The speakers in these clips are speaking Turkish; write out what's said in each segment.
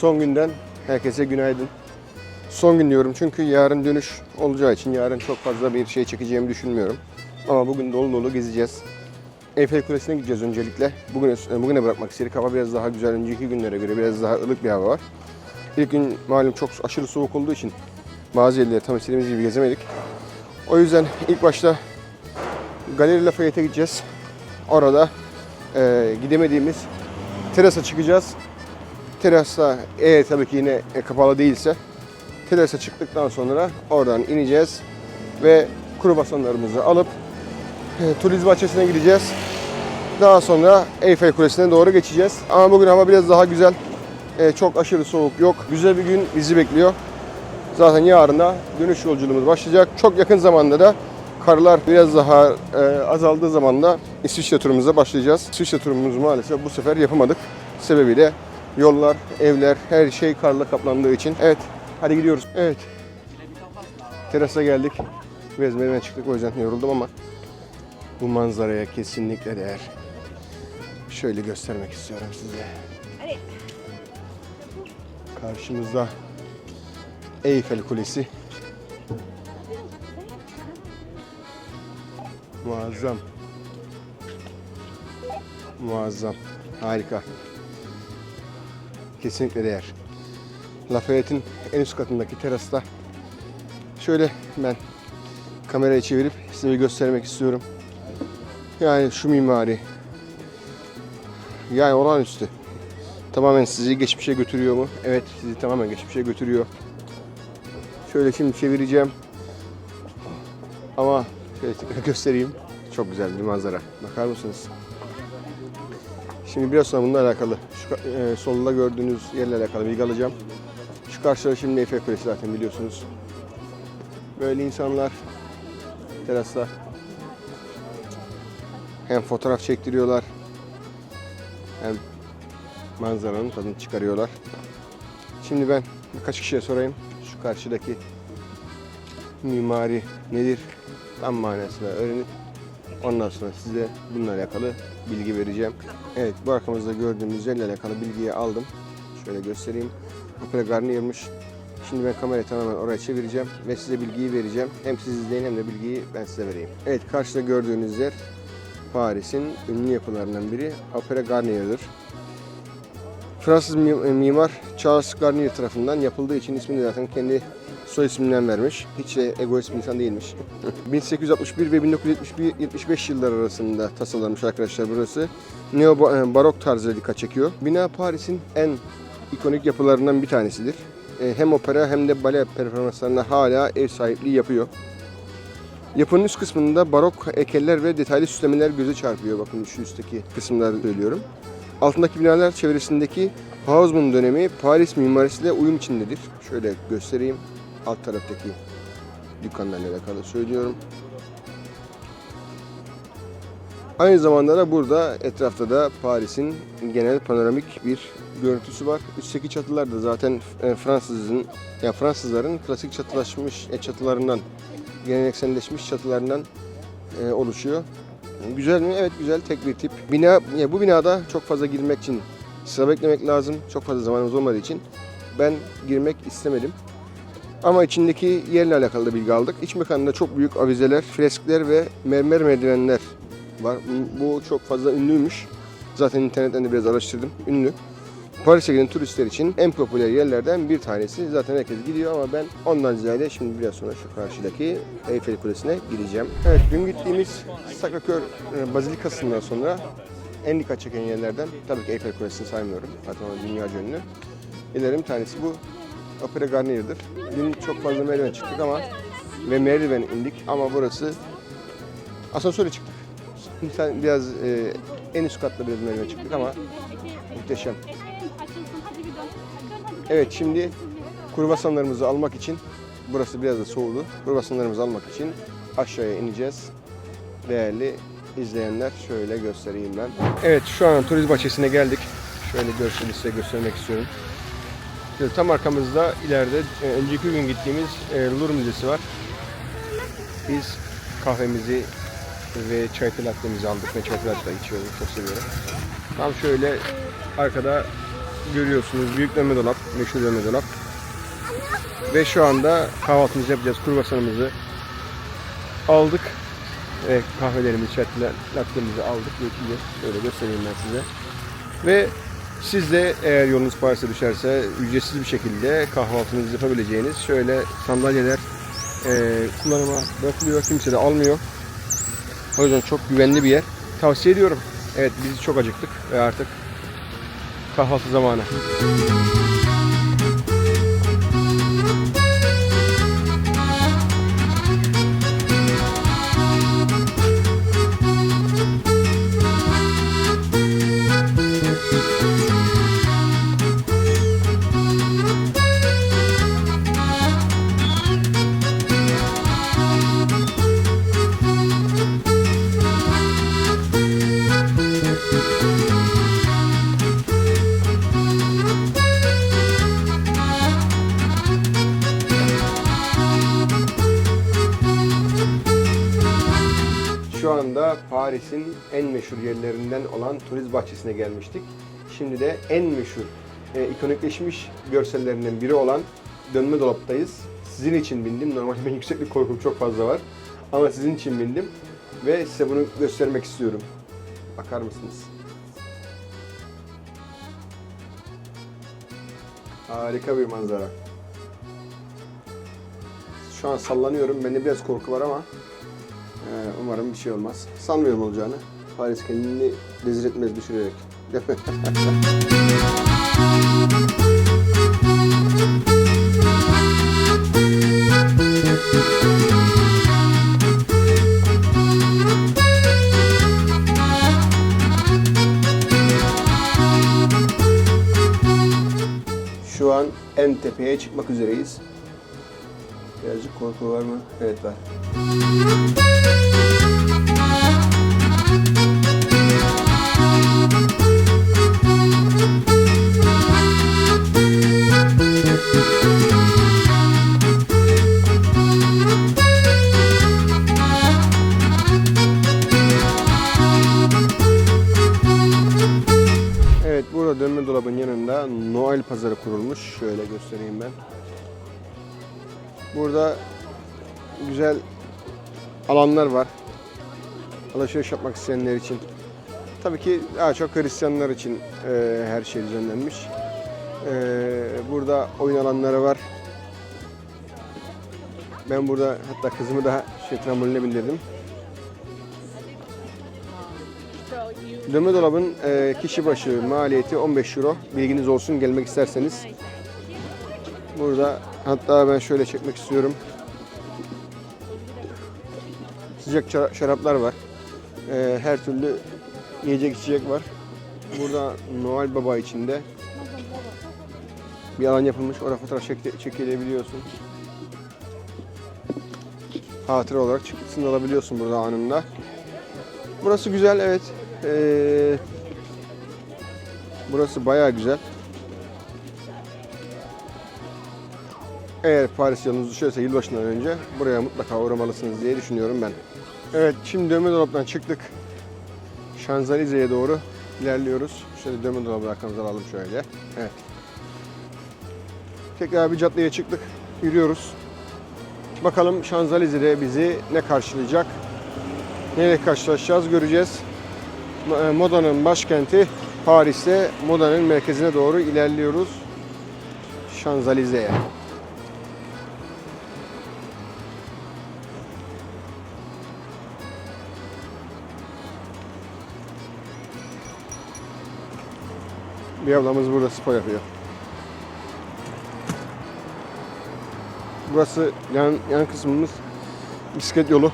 Son günden herkese günaydın. Son gün diyorum çünkü yarın dönüş olacağı için yarın çok fazla bir şey çekeceğimi düşünmüyorum. Ama bugün dolu dolu gezeceğiz. Eyfel Kulesi'ne gideceğiz öncelikle. Bugüne, bugüne bırakmak istedik. Hava biraz daha güzel. Önceki günlere göre biraz daha ılık bir hava var. İlk gün malum çok aşırı soğuk olduğu için bazı yerleri tam istediğimiz gibi gezemedik. O yüzden ilk başta Galeri Lafayette'e gideceğiz. Orada e, gidemediğimiz terasa çıkacağız. Terasta eğer tabii ki yine e, kapalı değilse terasa çıktıktan sonra oradan ineceğiz ve kuru basanlarımızı alıp e, turizm bahçesine gideceğiz. Daha sonra Eyfel Kulesi'ne doğru geçeceğiz. Ama bugün hava biraz daha güzel. E, çok aşırı soğuk yok. Güzel bir gün bizi bekliyor. Zaten yarın da dönüş yolculuğumuz başlayacak. Çok yakın zamanda da karlar biraz daha e, azaldığı zaman da İsviçre turumuza başlayacağız. İsviçre turumuzu maalesef bu sefer yapamadık. Sebebiyle yollar, evler, her şey karla kaplandığı için. Evet, hadi gidiyoruz. Evet, terasa geldik. Merdiven çıktık o yüzden yoruldum ama bu manzaraya kesinlikle değer. Şöyle göstermek istiyorum size. Karşımızda Eyfel Kulesi. Muazzam. Muazzam. Harika. Kesinlikle değer. Lafayette'in en üst katındaki terasta şöyle ben kamerayı çevirip size bir göstermek istiyorum. Yani şu mimari yani olağanüstü. Tamamen sizi geçmişe götürüyor mu? Evet, sizi tamamen geçmişe götürüyor. Şöyle şimdi çevireceğim. Ama şöyle tekrar göstereyim. Çok güzel bir manzara. Bakar mısınız? Şimdi biraz sonra bununla alakalı, e, solda gördüğünüz yerle alakalı bilgi alacağım. Şu karşıda şimdi Eyfel Kulesi zaten biliyorsunuz. Böyle insanlar terasta hem fotoğraf çektiriyorlar hem manzaranın tadını çıkarıyorlar. Şimdi ben birkaç kişiye sorayım. Şu karşıdaki mimari nedir? Tam manasını öğrenip ondan sonra size bununla alakalı bilgi vereceğim. Evet bu arkamızda gördüğünüz yerle alakalı bilgiyi aldım. Şöyle göstereyim. Opera Garnier'mış. Şimdi ben kamerayı tamamen oraya çevireceğim ve size bilgiyi vereceğim. Hem siz izleyin hem de bilgiyi ben size vereyim. Evet karşıda gördüğünüz yer Paris'in ünlü yapılarından biri Opera Garnier'dır. Fransız mi- mimar Charles Garnier tarafından yapıldığı için ismini zaten kendi soy isminden vermiş. Hiç de egoist bir insan değilmiş. 1861 ve 1975 yıllar arasında tasarlanmış arkadaşlar burası. Neo ba- barok tarzı dikkat çekiyor. Bina Paris'in en ikonik yapılarından bir tanesidir. E, Hem opera hem de bale performanslarına hala ev sahipliği yapıyor. Yapının üst kısmında barok heykeller ve detaylı süslemeler göze çarpıyor. Bakın şu üstteki kısımları söylüyorum. Altındaki binalar çevresindeki Haussmann dönemi Paris mimarisiyle uyum içindedir. Şöyle göstereyim. Alt taraftaki dükkanlarla alakalı söylüyorum. Aynı zamanda da burada etrafta da Paris'in genel panoramik bir görüntüsü var. Üstteki çatılar da zaten e, Fransızın ya Fransızların klasik çatılaşmış e, çatılarından gelenekselleşmiş çatılarından e, oluşuyor. Güzel mi? Evet güzel tek bir tip. Bina ya bu binada çok fazla girmek için sıra beklemek lazım. Çok fazla zamanımız olmadığı için ben girmek istemedim. Ama içindeki yerle alakalı da bilgi aldık. İç mekanında çok büyük avizeler, freskler ve mermer merdivenler var. Bu çok fazla ünlüymüş. Zaten internetten de biraz araştırdım. Ünlü. Paris'e giden turistler için en popüler yerlerden bir tanesi. Zaten herkes gidiyor ama ben ondan ziyade şimdi biraz sonra şu karşıdaki Eyfel Kulesi'ne gideceğim. Evet dün gittiğimiz Sacré-Cœur e, Bazilikası'ndan sonra en dikkat çeken yerlerden tabii ki Eyfel Kulesi'ni saymıyorum. Zaten o dünyaca ünlü. Yerlerin bir tanesi bu. Opera Garnier'dir. Dün çok fazla merdiven çıktık ama ve merdiven indik ama burası asansöre çıktık. Sen biraz e, en üst katta biraz merdiven çıktık ama muhteşem. Evet şimdi kruvasanlarımızı almak için burası biraz da soğudu. Kruvasanlarımızı almak için aşağıya ineceğiz. Değerli izleyenler şöyle göstereyim ben. Evet şu an turizm bahçesine geldik. Şöyle görseli size göstermek istiyorum. Tam arkamızda ileride e, önceki gün gittiğimiz e, Louvre Müzesi var. Biz kahvemizi ve çay lattemizi aldık ve çay latte içiyoruz. Çok seviyorum. Tam şöyle arkada görüyorsunuz büyük dönme dolap, meşhur dönme dolap. Ve şu anda kahvaltımızı yapacağız. Kruvasanımızı aldık. Ve kahvelerimizi, çatla, latte'mizi aldık. Böyle göstereyim ben size. Ve siz de eğer yolunuz Paris'e düşerse ücretsiz bir şekilde kahvaltınızı yapabileceğiniz şöyle sandalyeler e, kullanıma bırakılıyor. Kimse de almıyor. O yüzden çok güvenli bir yer. Tavsiye ediyorum. Evet biz çok acıktık ve artık kahvaltı zamanı. Meşhur yerlerinden olan Turiz Bahçesi'ne gelmiştik. Şimdi de en meşhur, e, ikonikleşmiş görsellerinden biri olan dönme dolaptayız. Sizin için bindim. Normalde benim yükseklik korkum çok fazla var. Ama sizin için bindim. Ve size bunu göstermek istiyorum. Bakar mısınız? Harika bir manzara. Şu an sallanıyorum. Bende biraz korku var ama ee, umarım bir şey olmaz. Sanmıyorum olacağını. Paris kendini rezil etmez düşürerek. Şu an en tepeye çıkmak üzereyiz. Birazcık korku var mı? Evet var. Burada güzel alanlar var. Alışveriş yapmak isteyenler için. Tabii ki daha çok Hristiyanlar için e, her şey düzenlenmiş. E, burada oyun alanları var. Ben burada hatta kızımı da şey tramboline bindirdim. Dönme dolabın e, kişi başı maliyeti 15 euro. Bilginiz olsun gelmek isterseniz. Burada hatta ben şöyle çekmek istiyorum. Sıcak şara- şaraplar var. E, her türlü yiyecek içecek var. Burada Noel Baba içinde bir alan yapılmış. Orada fotoğraf çek- çekilebiliyorsun. Hatıra olarak çıktısını alabiliyorsun burada anında. Burası güzel evet. Ee, burası bayağı güzel. Eğer Paris yolunuz düşerse yılbaşından önce buraya mutlaka uğramalısınız diye düşünüyorum ben. Evet şimdi dönme dolaptan çıktık. Şanzelize'ye doğru ilerliyoruz. Şöyle dönme dolabı arkamıza alalım şöyle. Evet. Tekrar bir caddeye çıktık. Yürüyoruz. Bakalım Şanzelize'de bizi ne karşılayacak? Neyle karşılaşacağız göreceğiz. Mo- Modanın başkenti Paris'te modanın merkezine doğru ilerliyoruz. Şanzelize'ye. Bir ablamız burada spor yapıyor. Burası yan, yan kısmımız bisiklet yolu.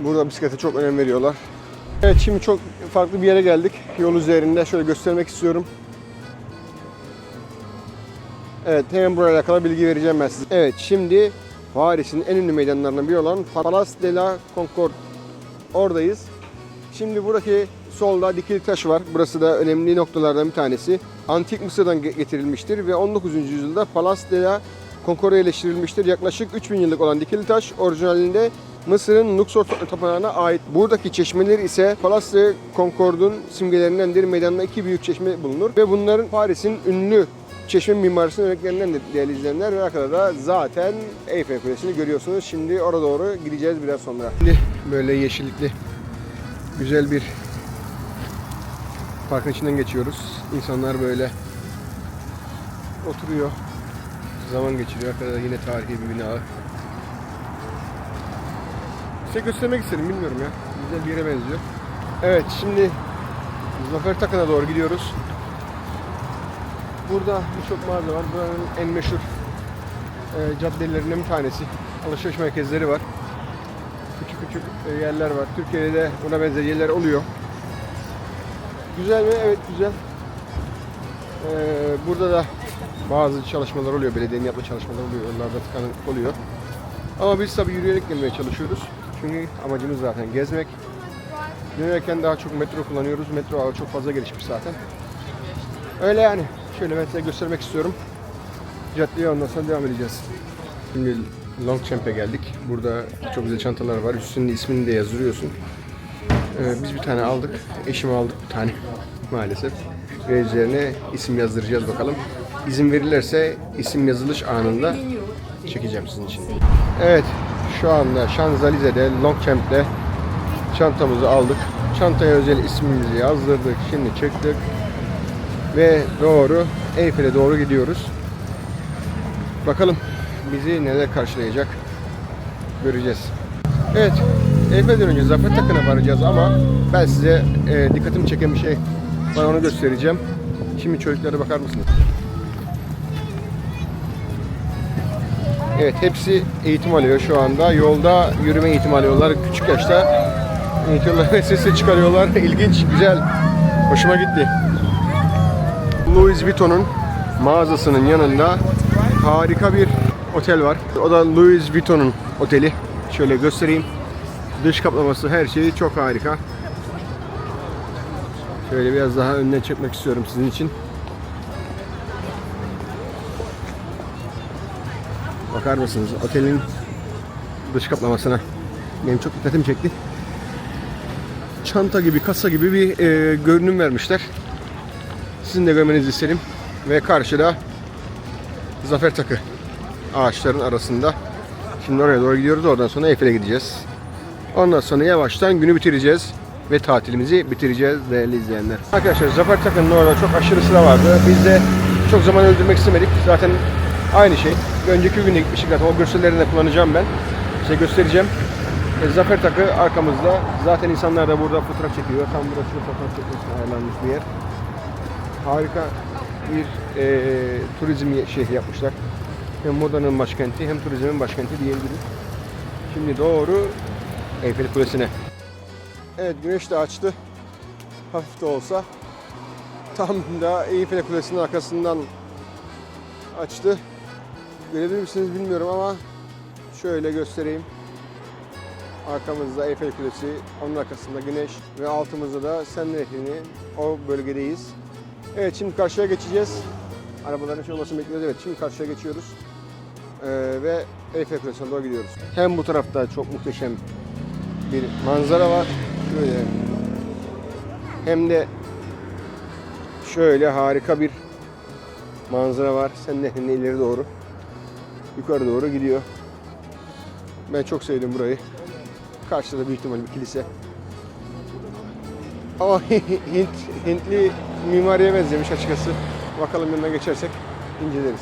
Burada bisiklete çok önem veriyorlar. Evet şimdi çok farklı bir yere geldik. Yol üzerinde şöyle göstermek istiyorum. Evet hemen buraya alakalı bilgi vereceğim ben size. Evet şimdi Paris'in en ünlü meydanlarından biri olan Place de la Concorde. Oradayız. Şimdi buradaki solda dikili taş var. Burası da önemli noktalardan bir tanesi. Antik Mısır'dan ge- getirilmiştir ve 19. yüzyılda Place de la Concorde'a yerleştirilmiştir. Yaklaşık 3000 yıllık olan dikili taş orijinalinde Mısır'ın Luxor tapınağına ait. Buradaki çeşmeler ise Palas ve Concorde'un simgelerindendir. Meydanda iki büyük çeşme bulunur ve bunların Paris'in ünlü çeşme mimarisinin örneklerindendir değerli izleyenler. Ve arkada da zaten Eyfel Kulesi'ni görüyorsunuz. Şimdi oraya doğru gideceğiz biraz sonra. Şimdi böyle yeşillikli güzel bir parkın içinden geçiyoruz. İnsanlar böyle oturuyor. Zaman geçiriyor. Arkada yine tarihi bir bina. Size göstermek istedim bilmiyorum ya. Güzel bir yere benziyor. Evet şimdi Zafer Takı'na doğru gidiyoruz. Burada birçok mağaza var. Buranın en meşhur e, caddelerinden bir tanesi. Alışveriş merkezleri var. Küçük küçük e, yerler var. Türkiye'de de buna benzer yerler oluyor. Güzel mi? Evet güzel. Ee, burada da bazı çalışmalar oluyor. Belediyenin yaptığı çalışmalar oluyor. Onlarda tıkanık oluyor. Ama biz tabii yürüyerek gelmeye çalışıyoruz. Çünkü amacımız zaten gezmek. Dönerken daha çok metro kullanıyoruz. Metro ağı çok fazla gelişmiş zaten. Öyle yani. Şöyle ben size göstermek istiyorum. Caddeye ondan sonra devam edeceğiz. Şimdi Longchamp'e geldik. Burada çok güzel çantalar var. Üstünde ismini de yazdırıyorsun. Ee, biz bir tane aldık. Eşime aldık bir tane maalesef. Ve üzerine isim yazdıracağız bakalım. İzin verirlerse isim yazılış anında çekeceğim sizin için. Evet şu anda Şanzalize'de Longchamp'te çantamızı aldık. Çantaya özel ismimizi yazdırdık. Şimdi çıktık. Ve doğru Eyfel'e doğru gidiyoruz. Bakalım bizi neler karşılayacak göreceğiz. Evet, Eyfel'den önce Zafer Takı'na varacağız ama ben size e, dikkatimi çeken bir şey var onu göstereceğim. Şimdi çocuklara bakar mısınız? Evet, hepsi eğitim alıyor şu anda. Yolda yürüme eğitimi alıyorlar. Küçük yaşta eğitiyorlar ve sesi çıkarıyorlar. İlginç, güzel. Hoşuma gitti. Louis Vuitton'un mağazasının yanında harika bir otel var. O da Louis Vuitton'un oteli. Şöyle göstereyim. Dış kaplaması her şeyi çok harika. Şöyle biraz daha önüne çekmek istiyorum sizin için. Bakar mısınız otelin dış kaplamasına? Benim çok dikkatimi çekti. Çanta gibi, kasa gibi bir e, görünüm vermişler. Sizin de görmenizi isterim. Ve karşıda Zafer Takı ağaçların arasında. Şimdi oraya doğru gidiyoruz. Oradan sonra Eyfel'e gideceğiz. Ondan sonra yavaştan günü bitireceğiz. Ve tatilimizi bitireceğiz değerli izleyenler. Arkadaşlar Zafer Takı'nın orada çok aşırı sıra vardı. Biz de çok zaman öldürmek istemedik. Zaten aynı şey. Önceki gün de gitmiştik zaten. O görsellerini de kullanacağım ben. Size göstereceğim. E, Zafer Takı arkamızda. Zaten insanlar da burada fotoğraf çekiyor. Tam burası fotoğraf çekmesine ayarlanmış bir yer harika bir e, turizm şehri yapmışlar. Hem modanın başkenti hem turizmin başkenti diyebiliriz. Şimdi doğru Eyfel Kulesi'ne. Evet güneş de açtı. Hafif de olsa. Tam da Eyfel Kulesi'nin arkasından açtı. Görebilir misiniz bilmiyorum ama şöyle göstereyim. Arkamızda Eyfel Kulesi, onun arkasında güneş ve altımızda da Sen Nehri'nin o bölgedeyiz. Evet şimdi karşıya geçeceğiz. Arabaların şey olmasını bekliyoruz. Evet şimdi karşıya geçiyoruz. Ee, ve Eyfel Kulesi'ne doğru gidiyoruz. Hem bu tarafta çok muhteşem bir manzara var. Şöyle. Hem de şöyle harika bir manzara var. Sen nehrinin ileri doğru. Yukarı doğru gidiyor. Ben çok sevdim burayı. Karşıda da büyük ihtimalle bir kilise. Ama Hint, Hintli mimariye benzemiş açıkçası. Bakalım yanına geçersek inceleriz.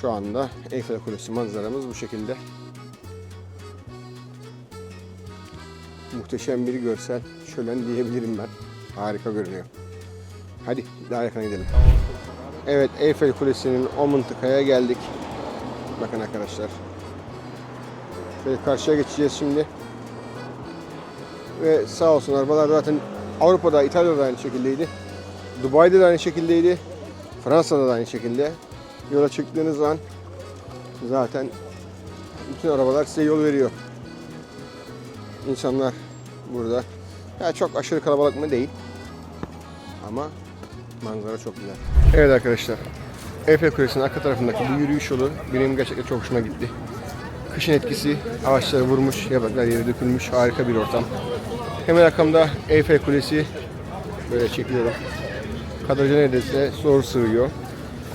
Şu anda Eyfel Kulesi manzaramız bu şekilde. Muhteşem bir görsel. Şölen diyebilirim ben. Harika görünüyor. Hadi daha yakına gidelim. Evet Eyfel Kulesi'nin o mıntıkaya geldik. Bakın arkadaşlar. Şöyle karşıya geçeceğiz şimdi. Ve sağ olsun arabalar zaten Avrupa'da, İtalya'da da aynı şekildeydi. Dubai'de de aynı şekildeydi. Fransa'da da aynı şekilde. Yola çıktığınız an zaten bütün arabalar size yol veriyor. İnsanlar burada. Ya çok aşırı kalabalık mı değil. Ama manzara çok güzel. Evet arkadaşlar. Eiffel Kulesi'nin arka tarafındaki bu yürüyüş yolu benim gerçekten çok hoşuma gitti. Kışın etkisi ağaçları vurmuş, yapraklar yere dökülmüş, harika bir ortam. Hemen arkamda Eiffel Kulesi böyle çekiyorum. Kadraja neredeyse zor sığıyor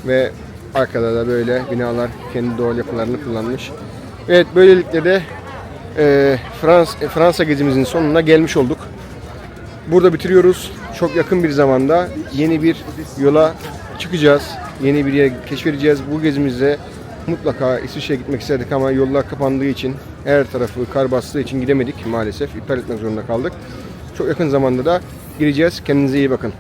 ve arkada da böyle binalar kendi doğal yapılarını kullanmış. Evet böylelikle de e, Frans, e, Fransa gezimizin sonuna gelmiş olduk. Burada bitiriyoruz. Çok yakın bir zamanda yeni bir yola çıkacağız. Yeni bir yer keşfedeceğiz. Bu gezimizde mutlaka İsviçre'ye gitmek istedik ama yollar kapandığı için her tarafı kar bastığı için gidemedik maalesef. İptal etmek zorunda kaldık. Çok yakın zamanda da gireceğiz. Kendinize iyi bakın.